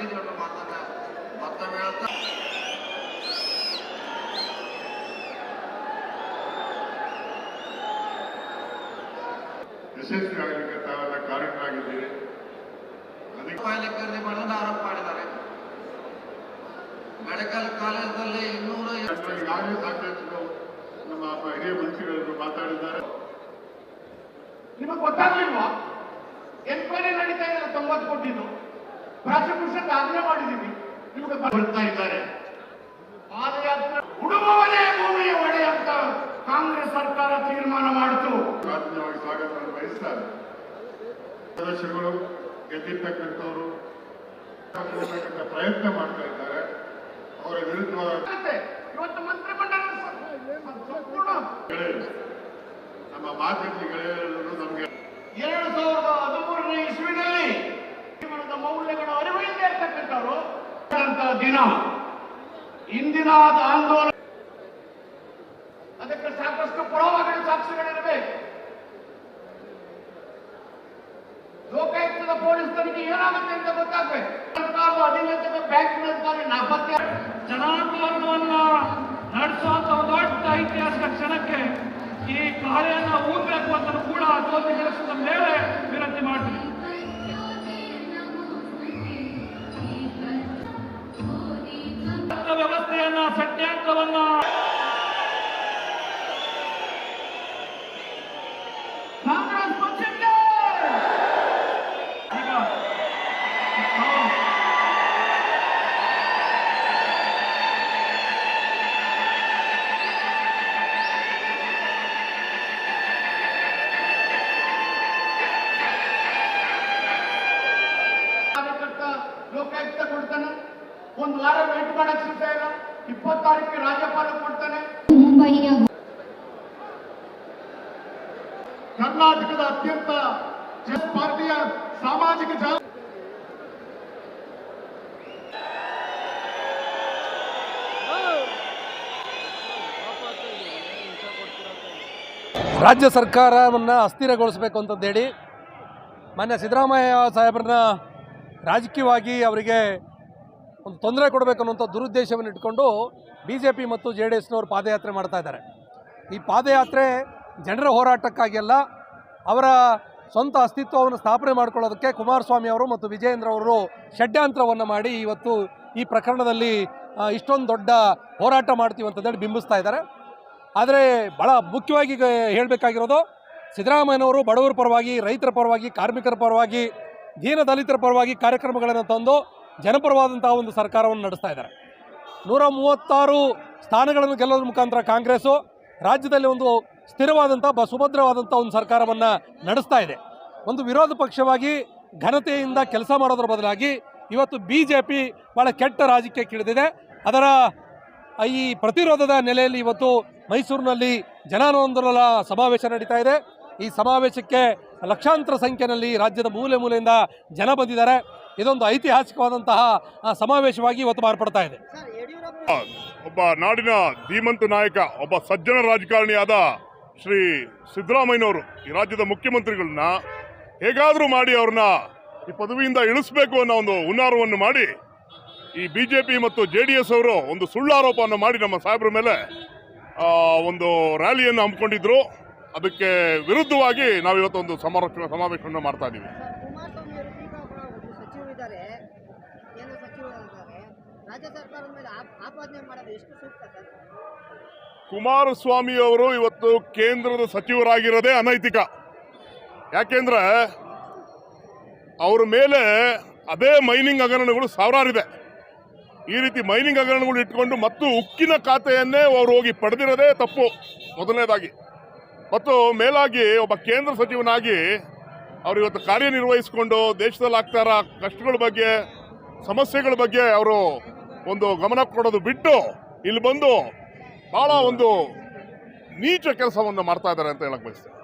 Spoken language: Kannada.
ಒಪ್ಪಿದ್ಕೊಂಡು ಮಾತನ್ನ ಮತ್ತೊಮ್ಮೆ ಹೇಳ್ತಾ ಯಶಸ್ವಿಯಾಗಲಿಕ್ಕೆ ಆರೋಪ ಮಾಡಿದ್ದಾರೆ. ಮೆಡಿಕಲ್ ಕಾಲೇಜಲ್ಲಿ ಇನ್ನೂರು ನಮ್ಮ ಹಿರಿಯ ಮಂತ್ರಿಗಳು ಮಾತಾಡಿದ್ದಾರೆ. ನಿಮಗೆ ಗೊತ್ತಾಗ್ಲಿಲ್ವಾ? ಎನ್ಕ್ವೈರಿ ನಡೀತಾ ಇದ್ದಾರೆ ತೊಂಬತ್ತು ಕೋಟಿದು. ಪ್ರಾಸಿಕ್ಯೂಷನ್ ಆಗ್ರಹ ಮಾಡಿದ್ದೀವಿ. ನಿಮಗೆ ಬರ್ತಾ ಇದ್ದಾರೆ. ಪಾದಯಾತ್ರೆ ಉಡುಗುವನೇ ಭೂಮಿಯ ಒಡೆ ಅಂತ ಕಾಂಗ್ರೆಸ್ ಸರ್ಕಾರ ತೀರ್ಮಾನ ಮಾಡಿತು. ಆತ್ಮೀಯವಾಗಿ ಸ್ವಾಗತವನ್ನು ಬಯಸ್ತಾರೆ. ಸದಸ್ಯಗಳು ಗೆದ್ದಿರ್ತಕ್ಕಂಥವರು ಪ್ರಯತ್ನ ಮಾಡ್ತಾ ಇದ್ದಾರೆ. ಅವರ ವಿರುದ್ಧವಾದ ದಿನ ಇಂದಿನ ಆಂದೋಲನ ಅದಕ್ಕೆ ಸಾಕಷ್ಟು ಪುರಾವೆಗಳು ಸಾಕ್ಷಿಗಳಿರಬೇಕು. ಲೋಕಾಯುಕ್ತದ ಪೊಲೀಸ್ ತನಿಖೆ ಏನಾಗುತ್ತೆ ಅಂತ ಗೊತ್ತಾಗ್ಬೇಕು. ಸರ್ಕಾರದ ಬ್ಯಾಂಕ್ ನಡೆಸ್ತಾರೆ ನಾಪತ್ತೆ. ಜನಾಂದೋಲನವನ್ನ ನಡೆಸುವಂತ ದೊಡ್ಡ ಐತಿಹಾಸಿಕ ಕ್ಷಣಕ್ಕೆ ಈ ಕಾರ್ಯನ ಊರ್ಬೇಕು ಅಂತ ಕೂಡ ಜ್ಯೋತಿ ಮೇಲೆ ವಿನಂತಿ ಮಾಡ್ತೀನಿ. ಸತ್ಯಾಂಕವನ್ನ ಕಾಂಗ್ರೆಸ್ ಪಕ್ಷಕ್ಕೆ ಈಗ ನಾವು ಕಾರ್ಯಕರ್ತ ಲೋಕಾಯುಕ್ತ ಕೊಡ್ತಾನೆ ಒಂದು ವಾರ ವೇಟ್ ಮಾಡಕ್ ಸಿಗ್ತಾ ಇಲ್ಲ ಇಪ್ಪತ್ತಾರಕ್ಕೆ ರಾಜ್ಯಪಾಲ ಕೊಡ್ತಾನೆ. ಮುಂಬಯಿಯ ಕರ್ನಾಟಕದ ಅತ್ಯಂತ ಜಸ್ ಪಾರ್ಟಿಯ ಸಾಮಾಜಿಕ ಜಾಲ ರಾಜ್ಯ ಸರ್ಕಾರವನ್ನು ಅಸ್ಥಿರಗೊಳಿಸಬೇಕು ಅಂತಂದೇಳಿ ಮಾನ್ಯ ಸಿದ್ದರಾಮಯ್ಯ ಸಾಹೇಬ್ರನ್ನ ರಾಜಕೀಯವಾಗಿ ಅವರಿಗೆ ಒಂದು ತೊಂದರೆ ಕೊಡಬೇಕು ಅನ್ನೋಂಥ ದುರುದ್ದೇಶವನ್ನು ಇಟ್ಕೊಂಡು ಬಿ ಜೆ ಪಿ ಮತ್ತು ಜೆ ಡಿ ಎಸ್ನವರು ಪಾದಯಾತ್ರೆ ಮಾಡ್ತಾ ಇದ್ದಾರೆ. ಈ ಪಾದಯಾತ್ರೆ ಜನರ ಹೋರಾಟಕ್ಕಾಗಿ ಅಲ್ಲ, ಅವರ ಸ್ವಂತ ಅಸ್ತಿತ್ವವನ್ನು ಸ್ಥಾಪನೆ ಮಾಡ್ಕೊಳ್ಳೋದಕ್ಕೆ ಕುಮಾರಸ್ವಾಮಿ ಅವರು ಮತ್ತು ವಿಜಯೇಂದ್ರ ಅವರು ಷಡ್ಯಂತ್ರವನ್ನು ಮಾಡಿ ಇವತ್ತು ಈ ಪ್ರಕರಣದಲ್ಲಿ ಇಷ್ಟೊಂದು ದೊಡ್ಡ ಹೋರಾಟ ಮಾಡ್ತೀವಿ ಅಂತಂದೇಳಿ ಬಿಂಬಿಸ್ತಾ ಇದ್ದಾರೆ. ಆದರೆ ಭಾಳ ಮುಖ್ಯವಾಗಿ ಹೇಳಬೇಕಾಗಿರೋದು ಸಿದ್ದರಾಮಯ್ಯನವರು ಬಡವರ ಪರವಾಗಿ, ರೈತರ ಪರವಾಗಿ, ಕಾರ್ಮಿಕರ ಪರವಾಗಿ ದೀನ ದಲಿತರ ಪರವಾಗಿ ಕಾರ್ಯಕ್ರಮಗಳನ್ನು ತಂದು ಜನಪರವಾದಂಥ ಒಂದು ಸರ್ಕಾರವನ್ನು ನಡೆಸ್ತಾ ಇದ್ದಾರೆ. ನೂರ ಮೂವತ್ತಾರು ಸ್ಥಾನಗಳನ್ನು ಗೆಲ್ಲೋದ್ರ ಮುಖಾಂತರ ಕಾಂಗ್ರೆಸ್ಸು ರಾಜ್ಯದಲ್ಲಿ ಒಂದು ಸ್ಥಿರವಾದಂಥ ಬ ಸುಭದ್ರವಾದಂಥ ಒಂದು ಸರ್ಕಾರವನ್ನು ನಡೆಸ್ತಾ ಇದೆ. ಒಂದು ವಿರೋಧ ಪಕ್ಷವಾಗಿ ಘನತೆಯಿಂದ ಕೆಲಸ ಮಾಡೋದ್ರ ಬದಲಾಗಿ ಇವತ್ತು ಬಿ ಜೆ ಪಿ ಭಾಳ ಕೆಟ್ಟ ರಾಜಕೀಯಕ್ಕೆ ಇಳಿದಿದೆ ಅದರ ಈ ಪ್ರತಿರೋಧದ ನೆಲೆಯಲ್ಲಿ ಇವತ್ತು ಮೈಸೂರಿನಲ್ಲಿ ಜನಾನೋಂದೋಲನ ಸಮಾವೇಶ ನಡೀತಾ ಇದೆ. ಈ ಸಮಾವೇಶಕ್ಕೆ ಲಕ್ಷಾಂತರ ಸಂಖ್ಯೆಯಲ್ಲಿ ರಾಜ್ಯದ ಮೂಲೆ ಮೂಲೆಯಿಂದ ಜನ ಬಂದಿದ್ದಾರೆ. ಇದೊಂದು ಐತಿಹಾಸಿಕವಾದಂತಹ ಸಮಾವೇಶವಾಗಿ ಇವತ್ತು ಮಾರ್ಪಡ್ತಾ ಇದೆ. ಒಬ್ಬ ನಾಡಿನ ಧೀಮಂತ ನಾಯಕ, ಒಬ್ಬ ಸಜ್ಜನ ರಾಜಕಾರಣಿಯಾದ ಶ್ರೀ ಸಿದ್ದರಾಮಯ್ಯನವರು ಈ ರಾಜ್ಯದ ಮುಖ್ಯಮಂತ್ರಿಗಳನ್ನ ಹೇಗಾದರೂ ಮಾಡಿ ಅವ್ರನ್ನ ಈ ಪದವಿಯಿಂದ ಇಳಿಸಬೇಕು ಅನ್ನೋ ಒಂದು ಹುನ್ನಾರವನ್ನು ಮಾಡಿ, ಈ ಬಿ ಜೆ ಪಿ ಮತ್ತು ಜೆ ಡಿ ಎಸ್ ಅವರು ಒಂದು ಸುಳ್ಳು ಆರೋಪವನ್ನು ಮಾಡಿ ನಮ್ಮ ಸಾಹೇಬರ ಮೇಲೆ ಒಂದು ರ್ಯಾಲಿಯನ್ನು ಹಮ್ಮಿಕೊಂಡಿದ್ರು. ಅದಕ್ಕೆ ವಿರುದ್ಧವಾಗಿ ನಾವು ಇವತ್ತೊಂದು ಸಮಾರೋಪ ಸಮಾವೇಶವನ್ನು ಮಾಡ್ತಾ ಇದ್ದೀವಿ. ಕುಮಾರಸ್ವಾಮಿ ಅವರು ಇವತ್ತು ಕೇಂದ್ರದ ಸಚಿವರಾಗಿರೋದೇ ಅನೈತಿಕ. ಯಾಕೆಂದ್ರೆ ಅವರ ಮೇಲೆ ಅದೇ ಮೈನಿಂಗ್ ಹಗರಣಗಳು ಸಾವಿರಾರಿದೆ. ಈ ರೀತಿ ಮೈನಿಂಗ್ ಹಗರಣಗಳು ಇಟ್ಕೊಂಡು ಮತ್ತು ಉಕ್ಕಿನ ಖಾತೆಯನ್ನೇ ಅವರು ಹೋಗಿ ಪಡೆದಿರೋದೇ ತಪ್ಪು. ಮೊದಲನೇದಾಗಿ. ಮತ್ತು ಮೇಲಾಗಿ ಒಬ್ಬ ಕೇಂದ್ರ ಸಚಿವನಾಗಿ ಅವರು ಇವತ್ತು ಕಾರ್ಯನಿರ್ವಹಿಸಿಕೊಂಡು ದೇಶದಲ್ಲಿ ಆಗ್ತಾ ಕಷ್ಟಗಳ ಬಗ್ಗೆ, ಸಮಸ್ಯೆಗಳ ಬಗ್ಗೆ ಅವರು ಒಂದು ಗಮನ ಕೊಡೋದು ಬಿಟ್ಟು ಇಲ್ಲಿ ಬಂದು ಬಹಳ ಒಂದು ನೀಚ ಕೆಲಸವನ್ನು ಮಾಡ್ತಾ ಇದ್ದಾರೆ ಅಂತ ಹೇಳಕ್ ಬಯಸ್ತೇನೆ.